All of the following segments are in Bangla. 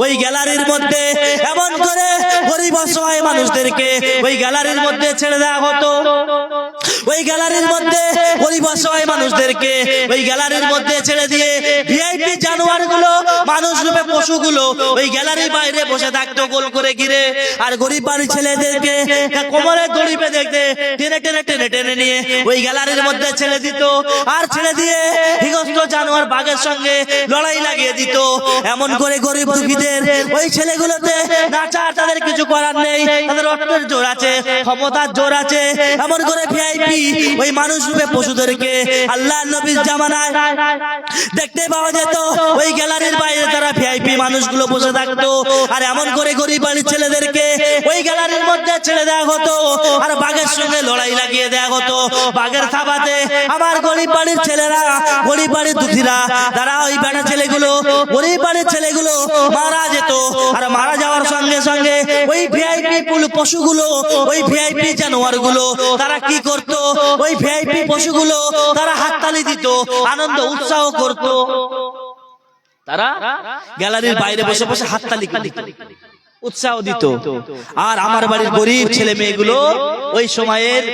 ওই গ্যালারির মধ্যে এমন করে গরিব অসহায় মানুষদেরকে ওই গ্যালারির মধ্যে ছেড়ে দেওয়া হতো। ওই গ্যালারির মধ্যে গরিব অসহায় মানুষদেরকে ওই গ্যালারির মধ্যে ছেড়ে দিয়ে ভিআইপি জানোয়ারগুলো মানুষ পশুগুলো ওই গ্যালারির বাইরে বসে থাকতো গোল করে ঘিরে। আর গরিব বাড়ির ছেলেদেরকে কোমরে দড়িপে দেখতে টেনে টেনে টেনে টেনে নিয়ে ওই গ্যালারির মধ্যে ছেড়ে দিত। আর ছেড়ে দিয়ে হিংস্র জানোয়ার বাঘের সঙ্গে লড়াই লাগিয়ে দিত। এমন করে গরিব দুঃখীদের ওই ছেলেগুলোতে নাচা তাদের কিছু করার নেই। তাদের অর্থের জোর আছে, ক্ষমতার জোর আছে। এমন করে ভিআইপি ওই মানুষ রূপে পশুদেরকে আল্লাহ নবীর জামানায় দেখতে পাওয়া যেত। ওই গ্যালারির বাইরে তারা ভিআইপি মানুষগুলো বসে থাকতো। আর এমন করে গরিব বাড়ির ছেলেদেরকে ওই গ্যালারির মধ্যে ছেড়ে দেওয়া হতো। আর বাঘের সঙ্গে লড়াই লাগিয়ে দেওয়া হতো। বাঘের থাবাতে আমার গরিব বাড়ির ছেলেরা, গরিব বাড়ির দুঃখীরা তারা ওই বেটা ছেলেগুলো, গরিব বাড়ির ছেলেগুলো মারা যেত। আর মারা যাওয়ার সঙ্গে সঙ্গে ওই ভিআইপি পশুগুলো, ওই ভিআইপি জানোয়ারগুলো তারা কি করত? ওই ভিআইপি পশুগুলো তারা হাততালি দিত, আনন্দ, উৎসাহ করত। তারা গ্যালারির বাইরে বসে বসে হাততালি দিত উৎসাহ দিত। আর আমার বাড়ির গরিব ছেলে মেয়েগুলো ওই সময়ের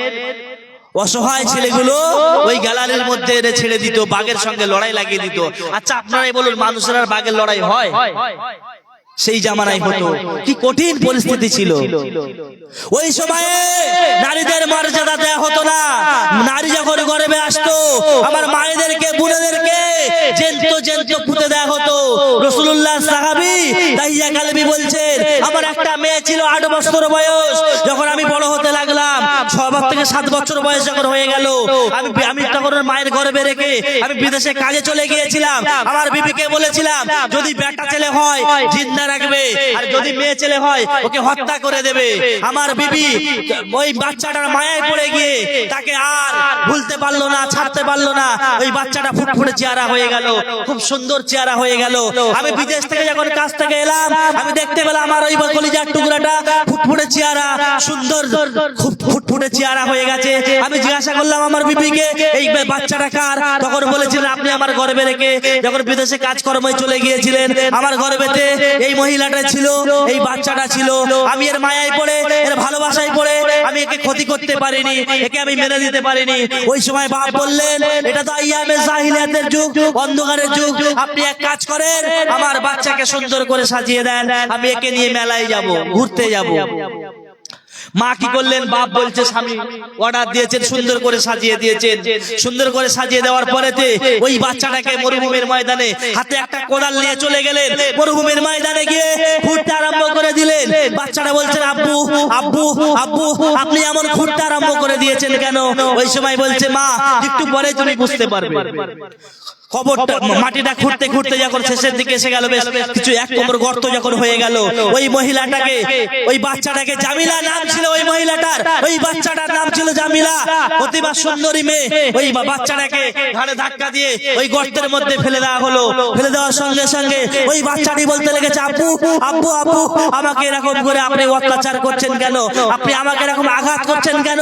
অসহায় ছেলেগুলো ওই গ্যালারির মধ্যে এনে ছেড়ে দিত বাঘের সঙ্গে লড়াই লাগিয়ে দিত। আচ্ছা আপনারাই বলুন মানুষের আর বাঘের লড়াই হয়। সেই জামানায় হতো। কি কঠিন পরিস্থিতি ছিল। ওই সময়ে নারীদের মর্যাদা দেয়া হতো না। নারী যখন ঘরে আসতো আমার মায়েদেরকে বোনেদেরকে জেন্ত জেন্ত পুঁতে দেয়া হতো। রসুল্লাহ সাহাবি তাই কালবি বলছেন আমার একটা মেয়ে ছিল আট বছর বয়স। যখন আমি বড় হতে থেকে সাত বছর বয়স যখন হয়ে গেল, আমি আমি তখন মায়ের গর্বে রেখে আমি বিদেশে কাজে চলে গিয়েছিলাম। আমার বিবিকে বলেছিলাম, যদি বেটা ছেলে হয়, জিন্দা রাখবে, আর যদি মেয়ে ছেলে হয়, ওকে হত্যা করে দেবে। আমার বিবি ওই বাচ্চাটার মায়ায় পড়ে গিয়ে তাকে আর ভুলতে পারল না, ছাড়তে পারল না। ওই বাচ্চাটা ফুটফুটে চেহারা হয়ে গেল, খুব সুন্দর চেহারা হয়ে গেল। আমি বিদেশ থেকে যখন কাজ থেকে এলাম, আমি দেখতে পেলাম আমার ওই বলি কলিজার টুকরাটা ফুটফুটে চেহারা, সুন্দর, খুব ফুটফুটে চেহারা হয়ে গেছে। আমি জিজ্ঞাসা করলাম, আমার বিবিকে এই বাচ্চাটা কার? তখন বলেছিলেন, আপনি আমার গর্বে রেখে যখন বিদেশে কাজকর্মে চলে গিয়েছিলেন, আমার গর্বেতে এই মহিলাটা ছিল, এই বাচ্চাটা ছিল। আমি এর মায়ায় পড়ে, এর ভালোবাসায় পড়ে, আমি একে ক্ষতি করতে পারিনি, একে আমি মেনে দিতে পারিনি। ওই সময় বাপ বললেন, এটা তো আইয়ামে জাহিলিয়াতের যুগ, অন্ধকারের যুগ। আপনি এক কাজ করেন, আমার বাচ্চাকে সুন্দর করে সাজিয়ে দেন। আমি একে নিয়ে মেলায় যাব, ঘুরতে যাব। মা কি করলেন? বাপ বলছে স্বামী অর্ডার দিয়েছেন সুন্দর করে সাজিয়ে দিয়েছেন। সুন্দর করে সাজিয়ে দেওয়ার পরেতে ওই বাচ্চাটাকে মরুভূমির ময়দানে হাতে একটা কোদাল নিয়ে চলে গেলেন। মরুভূমির ময়দানে গিয়ে খুঁড়তে আরম্ভ করে দিলেন। বাচ্চাটা বলছেন আব্বু আব্বু আব্বু আপনি এমন খুঁড়তে আরম্ভ করে দিয়েছেন কেন? ওই সময় বলছে মা একটু পরে তুমি বুঝতে পারবে। খবরটা মাটিটা খুঁড়তে খুঁড়তে যখন শেষের দিকে এসে গেল বেশ কিছু এক গর্ত যখন হয়ে গেল ওই মহিলাটাকে ওই বাচ্চাটাকে জামিলা নাম ছিল ওই মহিলাটার ওই বাচ্চাটার নাম ছিল জামিলা সুন্দরী মেয়ে। ওই বা- বাচ্চাটাকে ঘাড়ে ধাক্কা দিয়ে ওই গর্তের মধ্যে ফেলে দেওয়া হলো। ফেলে দেওয়ার সঙ্গে সঙ্গে ওই বাচ্চাটি বলতে লেগেছে আব্বু আব্বু আব্বু আমাকে এরকম করে আপনি অত্যাচার করছেন কেন? আপনি আমাকে এরকম আঘাত করছেন কেন?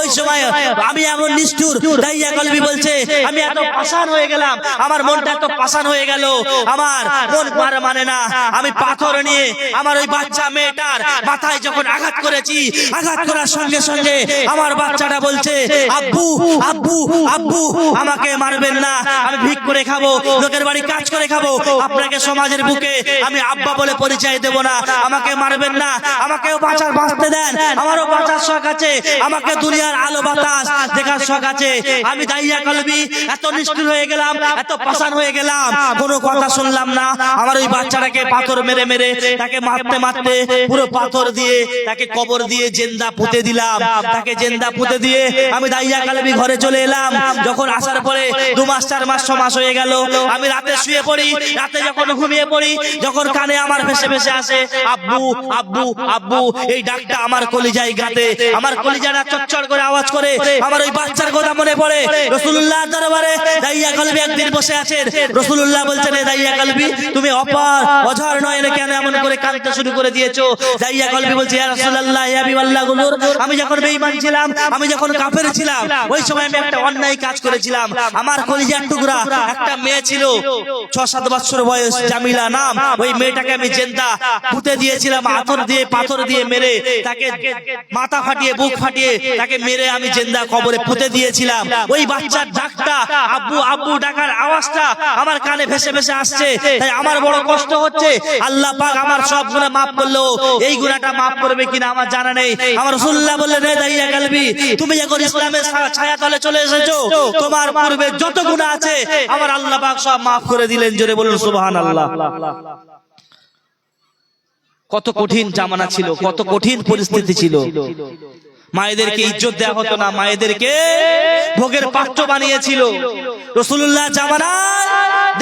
ওই সময় আমি এমন নিষ্ঠুর দাইয়া কলবি বলছে আমি এত পাষাণ হয়ে গেলাম আমার মনটা এত পাষাণ হয়ে গেল। আমার মন মার মানে না। আমি পাথর নিয়ে আমার ওই বাচ্চা মেয়েটার মাথায় যখন আঘাত করেছি আঘাত করার সঙ্গে সঙ্গে আমার বাচ্চাটা বলছে আব্বু আব্বু আব্বু আমাকে মারবেন না। আমি ভিক করে খাব লোকের বাড়ি কাজ করে খাব। আপনাকে সমাজের বুকে আমি আব্বা বলে পরিচয় দেব না। আমাকে মারবেন না। আমাকেও বাঁচার বাঁচতে দেন। আমারও বাঁচার শখ আছে। আমাকে দুনিয়ার আলো বাতাস দেখার শখ আছে। আমি দাইয়া কলবি। এত নিষ্ঠুর হয়ে গেলাম। এত পাশান হয়ে গেলাম কোনো কথা শুনলাম না। আমার ওই বাচ্চাটাকে পাথর মেরে মেরে তাকে মারতে মারতে পুরো পাথর দিয়ে তাকে কবর দিয়ে জেন্দা পুঁতে দিলাম। তাকে জেন্দা পুঁতে দিয়ে আমি দাইয়া কালেবি ঘরে চলে এলাম। যখন আসার পরে দু মাস চার মাস ছ মাস হয়ে গেল। আমি রাতে শুয়ে পড়ি রাতে যখন ঘুমিয়ে পড়ি যখন কানে আমার ভেসে ভেসে আসে আব্বু আব্বু আব্বু এই ডাকটা আমার কলিজায় গাতে আমার কলিজাটা চচ্চর করে আওয়াজ করে আমার ওই বাচ্চার কথা মনে পড়ে রসুল্লাহ দরবারে দাইয়া কলবি একদিন বসে আছেন রসুল্লাহ বলছেন, "এ দাইয়া কলবি, তুমি অপার অঝর নয় না কেন এমন করে কাঁদতে শুরু করে দিয়েছ? দাইয়া কলবি বলছে আমি যখন বেঈমান ছিলাম, আমি যখন কাফের ছিলাম, ওই সময় আমি একটা অন্যায় কাজ করেছিলাম। আমার কলিজার টুকরা একটা মেয়ে ছিল ছ সাত বছর বয়স, জামিলা নাম, ওই মেয়েটাকে আমি জেন্দা পুঁতে দিয়েছিলাম, আতর দিয়ে, পাথর দিয়ে মেরে, তাকে মাথা ফাটিয়ে, বুক ফাটিয়ে, তাকে মেরে আমি জেন্দা কবরে পুঁতে দিয়েছিলাম। ওই বাচ্চার ডাকটা আব্বু আব্বু ডাকার আওয়াজটা আমার কানে ভেসে ভেসে আসছে। তাই আমার বড় কষ্ট হচ্ছে। আল্লাহ পাক আমার সব গুণা মাফ করল। এই গুণাটা মাফ করবে কিনা আমার জানা নেই। আমার রসুল্লাহ বললেন রে দাইয়া গালবি তুমি যখন ইসলামের ছায়া তলে চলে এসেছ, তোমার পূর্বে যত গুণা আছে, আমার আল্লাহ পাক সব মাফ করে দিলেন। জোরে বলুন, সুবহানাল্লাহ। কত কঠিন জামানা ছিল, কত কঠিন পরিস্থিতি ছিল। মায়েদেরকে ইজ্জত দেওয়া হতো না মায়েদেরকে ভোগের পাত্র বানিয়েছিল। রসুল্লাহ জামানা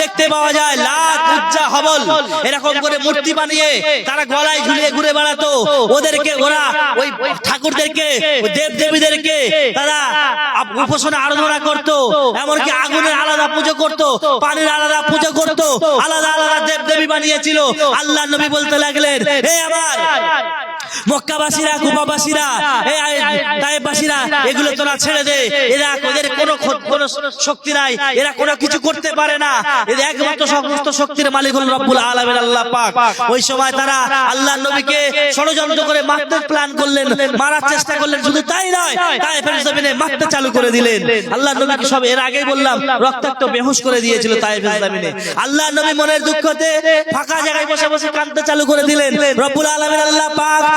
দেখতে পাওয়া যায় লাখ উজ্জা হবল। এরকম করে মূর্তি বানিয়ে তারা গলায় ঝুলিয়ে ঘুরে বেড়াতো। ওদেরকে ওরা ওই ঠাকুরদেরকে দেব দেবীদেরকে তারা উপাসনা আরাধনা করতো এমনকি আগুনের আলাদা পুজো করতো পানির আলাদা পুজো করতো আলাদা আলাদা দেব দেবী বানিয়েছিল। আল্লাহ নবী বলতে লাগলেন হে আমার মক্কাবাসীরা কুবাবাসীরা এই দায়েবাসীরা এগুলো তোরা ছেড়ে দে। এরা এদের কোনো কোনো শক্তি নাই। এরা কোনো কিছু করতে পারে না। এদের একমাত্র সমস্ত শক্তির মালিক হল রব্বুল আলামিন আল্লাহ পাক। ওই সময় তারা আল্লাহ নবীকে ষড়যন্ত্র করে মারতে প্ল্যান করলেন। মারার চেষ্টা করলেন। শুধু তাই নয় তাই জমিনে মারতে চালু করে দিলেন। আল্লাহ নবীকে সব এর আগেই বললাম রক্তাক্ত বেহুশ করে দিয়েছিল তাই জমিনে। আল্লাহ নবী মনের দুঃখতে ফাঁকা জায়গায় বসে বসে কাঁদতে চালু করে দিলেন রব্বুল আলামিন আল্লাহ পাক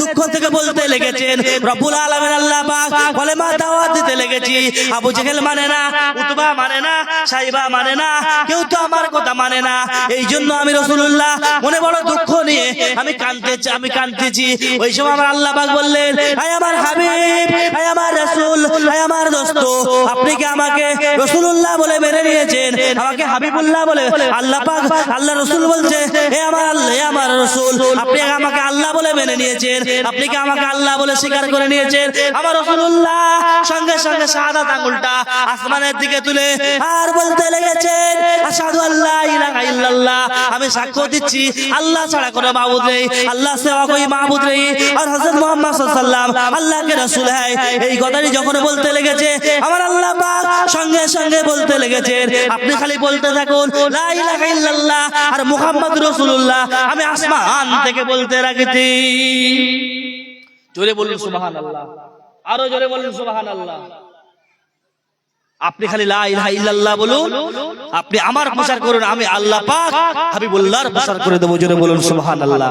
দুঃখ থেকে বলতে লেগেছেন। আল্লাহ বলে, মা দাওয়াত দিতে লেগেছি। আবু জেহেল মানে না, উতবা মানে না, সাইবা মানে না, কেউ তো আমার কথা মানে না। এই জন্য আমি রসুল্লাহ মনে বড় দুঃখ নিয়ে আমি কানতেছি আমি কানতেছি ওই সময় আমার আল্লাহ বললেন আমার আপনি কি আমাকে রসুল্লাহ বলে মেনে নিয়েছেন? আমাকে হাবিবুল্লাহ বলে? আল্লাহ পাক, আল্লাহ রসুল বলছে হে আমার আল্লাহ আমার রসুল, আপনি আমাকে আল্লাহ বলে মেনে নিয়েছেন? আপনি কি আমাকে আল্লাহ বলে স্বীকার করে নিয়েছেন? আমার রসুল্লাহ সঙ্গে সঙ্গে সাদাত আঙুলটা আসমানের দিকে তুলে আর বলতে লেগেছেন, আশহাদু আল্লাহ ইলাহা আমি সাক্ষ্য দিচ্ছি, আল্লাহ ছাড়া কোনো মাবুদ নেই, আল্লাহ সেবা কই মাবুদ নেই। আর হযরত মুহাম্মদ সাল্লাল্লাহু আল্লাহকে রাসূল হয়। এই কথাটি যখন বলতে লেগেছে, আমার আল্লাহ পাক সঙ্গে সঙ্গে বলতে লেগেছেন। আপনি খালি বলতে থাকুন, লা ইলাহা ইল্লাল্লাহ আর মুহাম্মদ রাসূলুল্লাহ। আমি আসমান থেকে বলতে রাখছি। জোরে বলুন সুবহানাল্লাহ। আরও জোরে বলুন সুবহানাল্লাহ। আপনি খালি লা ইলাহা ইল্লাল্লাহ বলুন, আপনি আমার প্রচার করুন, আমি আল্লাহ পাক হাবিবুল্লাহর প্রচার করে দেবো, জোরে বলুন, সুবহানাল্লাহ।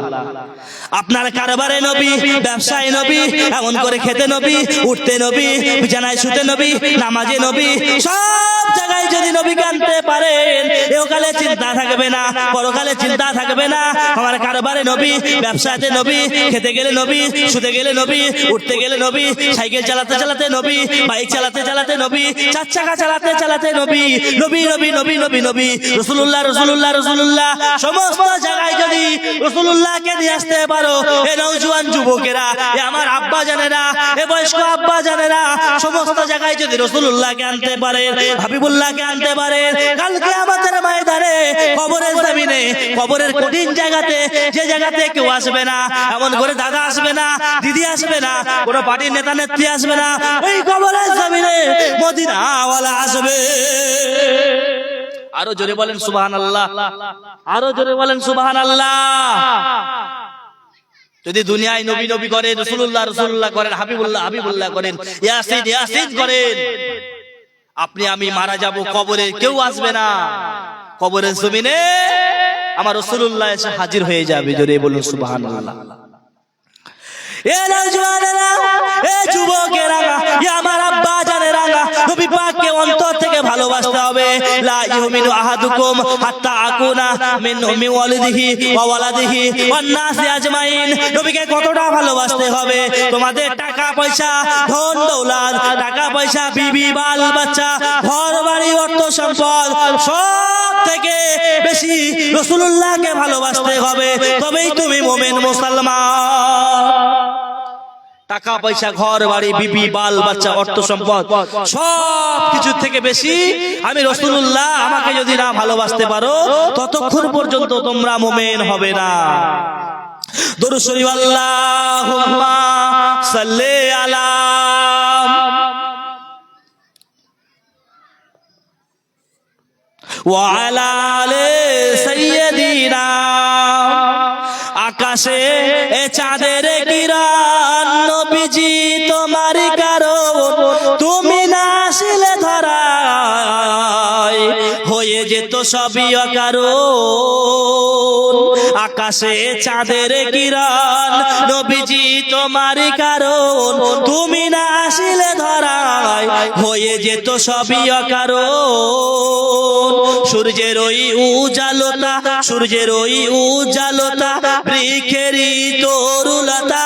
আপনার কারবারে নবী, ব্যবসায় নবী, এমন করে খেতে নবী, উঠতে নবী, বিছানায় শুতে নবী, নামাজে নবী, সব জায়গায় যদি নবীকে আনতে পারেন এওকালে চিন্তা থাকবে না, পরকালে চিন্তা থাকবে না। আমার কারবারে নবী, ব্যবসাতে নবী, খেতে গেলে নবী, শুতে গেলে নবী, উঠতে গেলে নবী, সাইকেল চালাতে চালাতে নবী, বাইক চালাতে চালাতে নবী, চার চাকা চালাতে চালাতে নবী নবী নবী নবী নবী নবী। রসুল্লাহ রসুল্লাহ রসুল্লাহ সমস্ত জায়গায় যদি রসুল্লাহকে নিয়ে আসতে পারো, এ নৌজুয়ান যুবকেরা, এ আমার আব্বা জানেরা, এ বয়স্ক আব্বা জানেরা, সমস্ত জায়গায় যদি রসুল্লাহকে আনতে পারে, হাবিবুল্লাহকে আনতে পারে কালকে আমাদের ময়দানে, কবরের জমিনে, কবরের কঠিন জায়গাতে, যে জায়গাতে কেউ আসবে না, এমন করে দাদা আসবে না, দিদি আসবে না, কোনো পার্টির নেতা নেত্রী আসবে না, ওই কবরের জমিনে মদিনাওয়ালা আসবে। আরও জোরে বলেন সুবাহান আল্লাহ আরও জোরে বলেন সুবাহান আল্লাহ যদি দুনিয়ায় নবী নবী করেন রসুল্লাহ রসুল্লাহ করেন হাবিবুল্লাহ হাবিবুল্লাহ করেন ইয়াসিন ইয়াসিন করেন। আপনি আমি মারা যাব কবরে কেউ আসবে না। কবরের জমিনে আমার রসুল্লাহ এসে হাজির হয়ে যাবে। জোরে বলুন সুবহানাল্লাহ। এ নওজওয়ানেরা, এ যুবকেরা, এ আমার আব্বা নবী পাককে অন্তর থেকে ভালোবাসতে হবে। লা ইউমিনু আহাদুকুম হাত্তা আকুনা মিন উম্মি ওয়ালিদিহি ওয়া ওয়ালাদিহি ওয়ান আজমাইন। নবীকে কতটা ভালোবাসতে হবে? তোমাদের টাকা পয়সা, ধন দৌলত, টাকা পয়সা, বিবি, বাল, বাচ্চা, ঘর, বাড়ি, অর্থ সম্পদ, সব থেকে বেশি রসুল্লাহকে ভালোবাসতে হবে। তবেই তুমি মোমেন মুসলমান। টাকা পয়সা ঘর বাড়ি বিবি বাল বাচ্চা অর্থ সম্পদ সব কিছু থেকে বেশি আমি রসুল্লাহ আমাকে যদি না ভালোবাসতে পারো ততক্ষণ পর্যন্ত তোমরা মোমেন হবে না। দরুদ শরীফ আল্লাহুম্মা আলা ওয়ালা আলে সাইয়্যিদিনা। আকাশে এ চাঁদের যেত সবই অকারণ। আকাশে চাঁদের কিরণ, নবীজি তোমার কারণ। তুমি না আসিলে ধরায়, হয়ে যেত সবই অকারণ। সূর্যের ওই উজালতা সূর্যের ওই উজালতা বৃক্ষেরই তরুলতা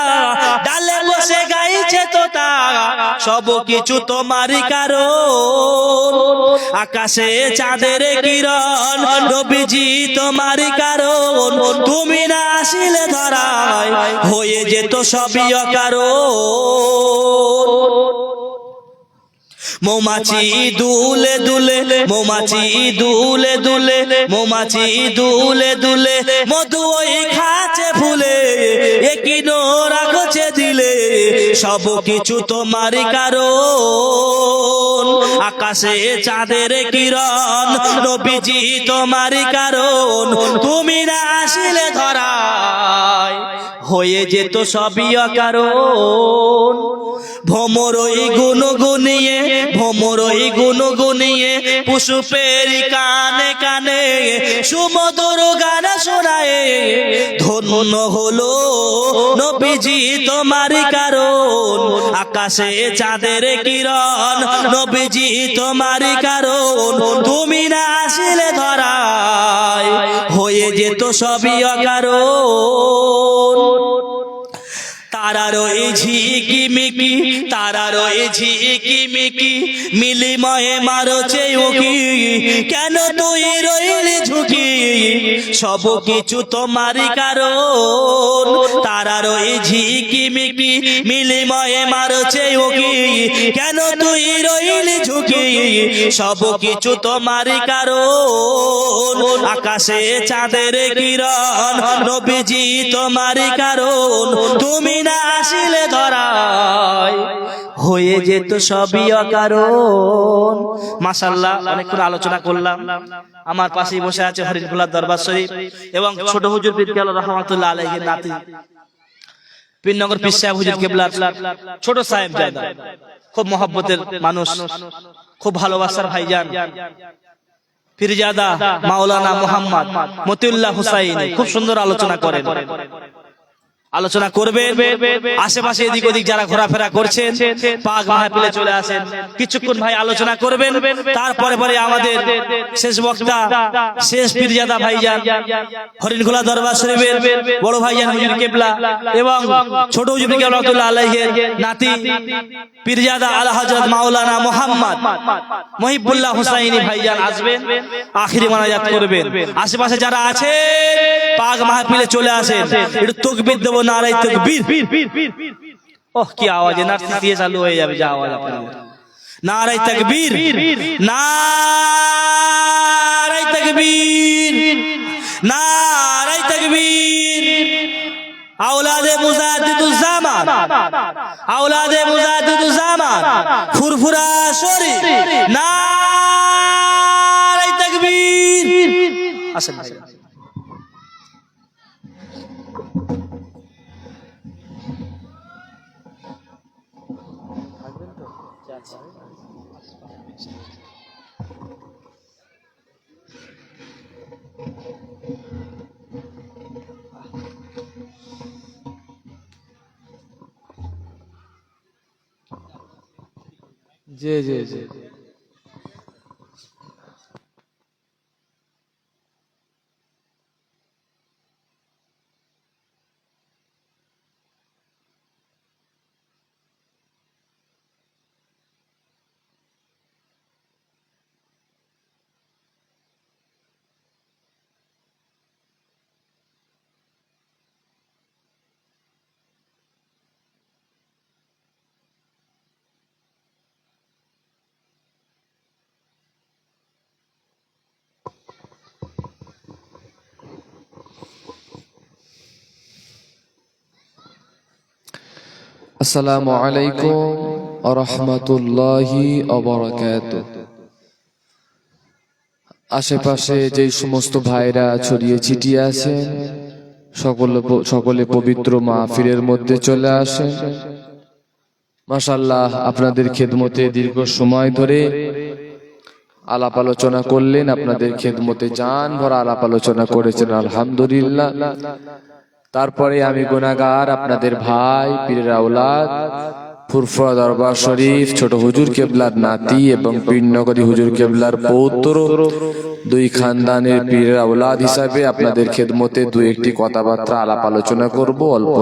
বসে গাইছে তোতা সব কিছু তোমারই কারণ। আকাশে চাঁদের কিরণ, নবীজি তোমারই কারণ। তুমি না আসিলে ধরায়, হয়ে যেত সবই অকারণ। মৌমাছি দুলে দুলে, মৌমাছি দুলে দুলে, মৌমাছি দুলে দুলে, মধু ওই খাচ্ছে ফুলে, একই রাখছে দিলে সব কিছু তোমার কারণ। আকাশে চাঁদের কিরণ, নবীজি তোমার কারণ। তুমি না আসিলে ধরায়, হয়ে যেত সবই অকারণ। ভমরই গুন গুনিয়ে ভমরই গুন গুনিয়ে পুষ্পের কানে কানে শোনায় ধন্য হলো নবীজি তোমার কারণ। আকাশে চাঁদের কিরণ, নবীজি তোমার কারণ। তুমি না আসিলে ধরায়, হয়ে যেত সবই অকারণ। তারা রয়ে ঝিকি মিকি, তারা রয়ে ঝিকি মিকি, মিলিময়ে মারছে উকি। কেন তুই রইলি সব কিছু তোমারই কারণ। তারা রয়ে ঝিকি মিকি, মিলিময়ে মারছে উকি কেন তুই রইলি ঝুঁকি? সব কিছু তোমারই কারণ। আকাশে চাঁদের কিরণ, নবীজি তোমারই কারণ। তুমি না আসিলে ধরায়, হয়ে যেত সবই অকারণ। মাসাল্লাহ অনেকক্ষণ আলোচনা করলাম। আমার পাশে বসে আছে হরিদুল্লাহ দরবার শরীফ এবং ছোট হুজুর রহমতুল্লাহ নাতি। পীরনগর পীর সাহেব হুজুর কেবলার ছোট সাহেব জায়দা খুব মহব্বতের মানুষ, খুব ভালোবাসার ভাইজান। ফিরজাদা মাওলানা মোহাম্মদ মতিউল্লাহ হুসাইন খুব সুন্দর আলোচনা করেন। আলোচনা করবেন। আশেপাশে এদিক ওদিক যারা ঘোরাফেরা করছেন, পাক মাহফিলে চলে আসেন। কিছুক্ষণ ভাই আলোচনা করবেন। তারপরে পরে আমাদের শেষ বক্তা, শেষ পীরজাদা ভাইজান, হরিণখোলা দরবার শরীফের বড় ভাইজান হুজুর কেবলা এবং ছোট হুজুর কেবলা আলাইহির নাতি পীরজাদা আলা হযরত মাওলানা মোহাম্মদ মহিবুল্লাহ হুসাইনি ভাইজান আসবেন, আখিরি মানাজাত করবেন। আশেপাশে যারা আছে পাক মাহফিলে চলে আসেন। একটু তকবীর দেবো নারাই তকবীর ওহ কি আওয়াজ এনার্জি দিয়ে চালু হয়ে যাবে যা আওয়াজ আপনাদের নারাই তকবীর নারাই তকবীর নারাই তকবীর আওলাদে মুজাদ্দিদুজ্জামান আওলাদে মুজাদ্দিদুজ্জামান ফুরফুরা শরীফ। নারাই তকবীর আসেন। জি জি জি আসসালামু আলাইকুম রহমতুল্লাহি অবরাকাত আশেপাশে যে সমস্ত ভাইরা ছড়িয়ে ছিটিয়ে আছেন, সকলে সকলে পবিত্র মাহফিলের মধ্যে চলে আসেন। মাশাল্লাহ আপনাদের খেদমতে দীর্ঘ সময় ধরে আলাপ আলোচনা করলেন, আপনাদের খেদমতে জান ভরা আলাপ আলোচনা করেছেন, আলহামদুলিল্লাহ। তারপরে আমি গুনাগার আপনাদের ভাই পীরের আউলাদ ফুরফুরা দরবার শরীফ ছোট হুজুর কেবলার নাতি এবং পীরনগরী হুজুর কেবলার পৌত্র দুই খানদানের পীরের আউলাদ হিসাবে আপনাদের খেদমতে দু একটি কথাবার্তা আলাপ আলোচনা করব অল্প